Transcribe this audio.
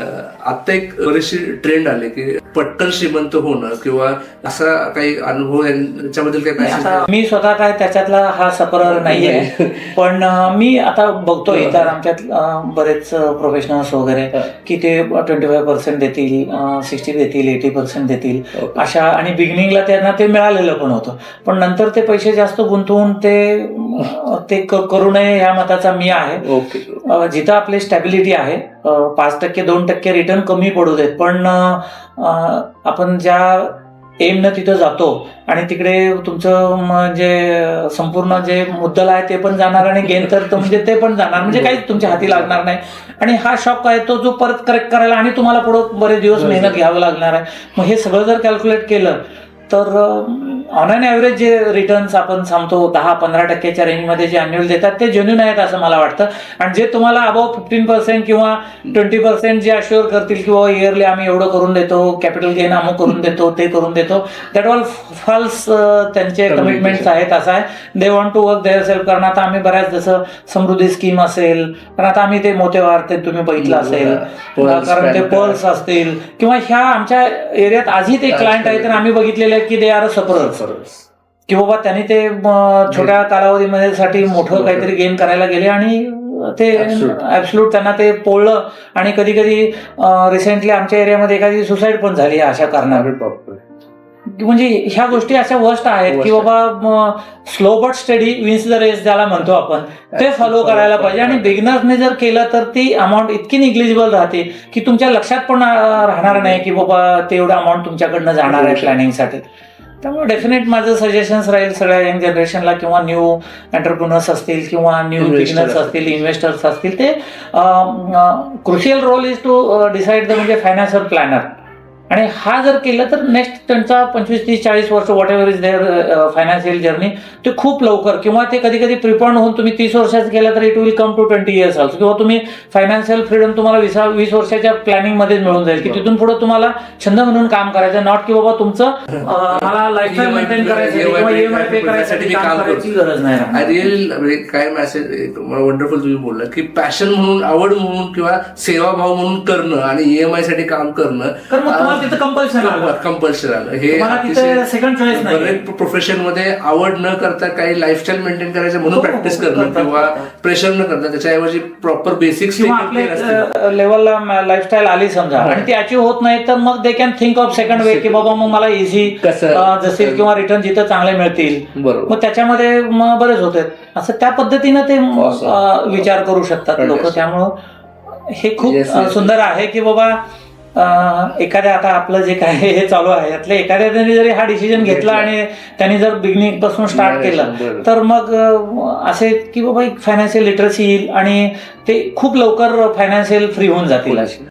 अं, आता एक बरीचशी ट्रेंड आले की पटकन श्रीमंत होणं किंवा असा काही अनुभव यांच्याबद्दल आहे? मी स्वतः काय त्याच्यातला हा सफरर नाहीये. पण मी आता बघतो इतर आमच्यात बरेच प्रोफेशनल्स वगैरे की ते ट्वेंटी फाईव्ह पर्सेंट देतील सिक्स्टी देतील एटी पर्सेंट देतील. अशा आणि बिगिनिंगला त्यांना ते मिळालेलं पण होतं. पण नंतर ते पैसे जास्त गुंतवून ते ते करू नये ह्या मताचा मी आहे. ओके. जिथं आपली स्टॅबिलिटी आहे पाच टक्के दोन टक्के रिटर्न कमी पडू देत. पण आपण ज्या एमनं तिथं जातो आणि तिकडे तुमचं म्हणजे संपूर्ण जे मुद्दल आहे ते पण जाणार आणि गेन तर तर म्हणजे ते पण जाणार. म्हणजे काहीच तुमच्या हाती लागणार नाही. आणि हा शॉक आहे तो जो परत करेक्ट करायला आणि तुम्हाला पुढं बरेच दिवस मेहनत घ्यावं लागणार आहे. मग हे सगळं जर कॅल्क्युलेट केलं तर ऑन अन ॲव्हरेज जे रिटर्न्स आपण सांगतो दहा पंधरा टक्क्याच्या रेंजमध्ये जे अन्युअल देतात ते जेन्युन आहेत असं मला वाटतं. आणि जे तुम्हाला अबाव फिफ्टीन पर्सेंट किंवा ट्वेंटी पर्सेंट जे अश्युअर करतील किंवा इयरली आम्ही एवढं करून देतो कॅपिटल गेन अमुक करून देतो ते करून देतो दॅट ऑल फॉल्स त्यांचे कमिटमेंट्स आहेत असं आहे. They want to work their self कारण आता आम्ही बऱ्याच जसं समृद्धी स्कीम असेल कारण आता आम्ही ते मोतेवार ते तुम्ही बघितलं असेल. Pearls, कारण ते. पर्ल्स असतील. किंवा ह्या आमच्या एरियात आजही ते क्लायंट आहेत आणि आम्ही बघितलेले की दे आर सफरर्स की बाबा त्यांनी ते छोट्या कालावधीमध्ये साठी मोठं. काहीतरी गेन करायला गेले आणि ते. ऍब्सल्यूट त्यांना ते पोळलं आणि कधी कधी रिसेंटली आमच्या एरियामध्ये एखादी सुसाईड पण झाली अशा कारणाने. म्हणजे ह्या गोष्टी अशा वर्स्ट आहेत की बाबा slow but steady wins the race ज्याला म्हणतो आपण. ते फॉलो करायला पाहिजे. आणि बिगिनर्सने जर केलं तर ती अमाऊंट इतकी निग्लिजिबल राहते की तुमच्या लक्षात पण राहणार नाही की बाबा तेवढं अमाऊंट तुमच्याकडनं जाणार आहे प्लॅनिंगसाठी त्यामुळे डेफिनेट माझं सजेशन्स राहील सगळ्या यंग जनरेशनला किंवा न्यू एंटरप्रिनर्स असतील किंवा न्यू बिगिनर्स असतील. इन्व्हेस्टर्स असतील. ते crucial role is to decide the म्हणजे फायनान्शियल प्लॅनर आणि हा जर केलं तर नेक्स्ट त्यांचा पंचवीस तीस चाळीस वर्ष whatever is their financial journey ते खूप लवकर किंवा ते कधी कधी प्रिपॉन होऊन तुम्ही तीस वर्षाचं केलं तर it will come to twenty years also किंवा तुम्ही फायनान्शियल फ्रीडम तुम्हाला वीस वीस वर्षाच्या प्लॅनिंगमध्ये मिळून जाईल की तिथून पुढे तुम्हाला छंद म्हणून काम करायचं नॉट की बाबा तुमचं अं, मला लाईफस्टाईल मेंटेन करायचं काम करायची करतो. गरज नाही. आय रिअल काय मेसेज वंडरफुल तुम्ही बोलला की पॅशन म्हणून आवड म्हणून किंवा सेवाभाव म्हणून करणं आणि ईएमआयसाठी काम करणं तुम्हाला तिथं कंपल्शन आलं कंपल्शन आलं हे तुम्हाला तिथे अतिशय second choice नाही. प्रोफेशनमध्ये आवड न करता काही लाईफस्टाईल मेंटेन करायचं म्हणून हो, हो, प्रॅक्टिस हो, करणं करतात, किंवा करतात. प्रेशर न करता त्याच्याऐवजी प्रॉपर बेसिक्स किंवा आपल्या लेवलला लाईफस्टाईल आली समजा आणि ती अचीव्ह होत नाही तर मग they can think of second way की बाबा मग मला इझी कसं? जसे किंवा रिटर्न जिथं चांगले मिळतील बरोबर मग त्याच्यामध्ये मग बरेच होते असं त्या पद्धतीनं ते म, Awesome. अं, विचार करू शकतात लोक. त्यामुळं हे खूप Yes, अं, yes. सुंदर आहे की बाबा एखाद्या आता आपलं जे काय हे चालू आहे यातल्या एखाद्याने जरी हा डिसिजन घेतला. आणि त्यांनी जर बिगिनिंगपासून स्टार्ट केलं. तर मग असे की बाबा एक फायनान्शियल लिटरसी येईल आणि ते खूप लवकर फायनान्शियल फ्री होऊन जातील. असे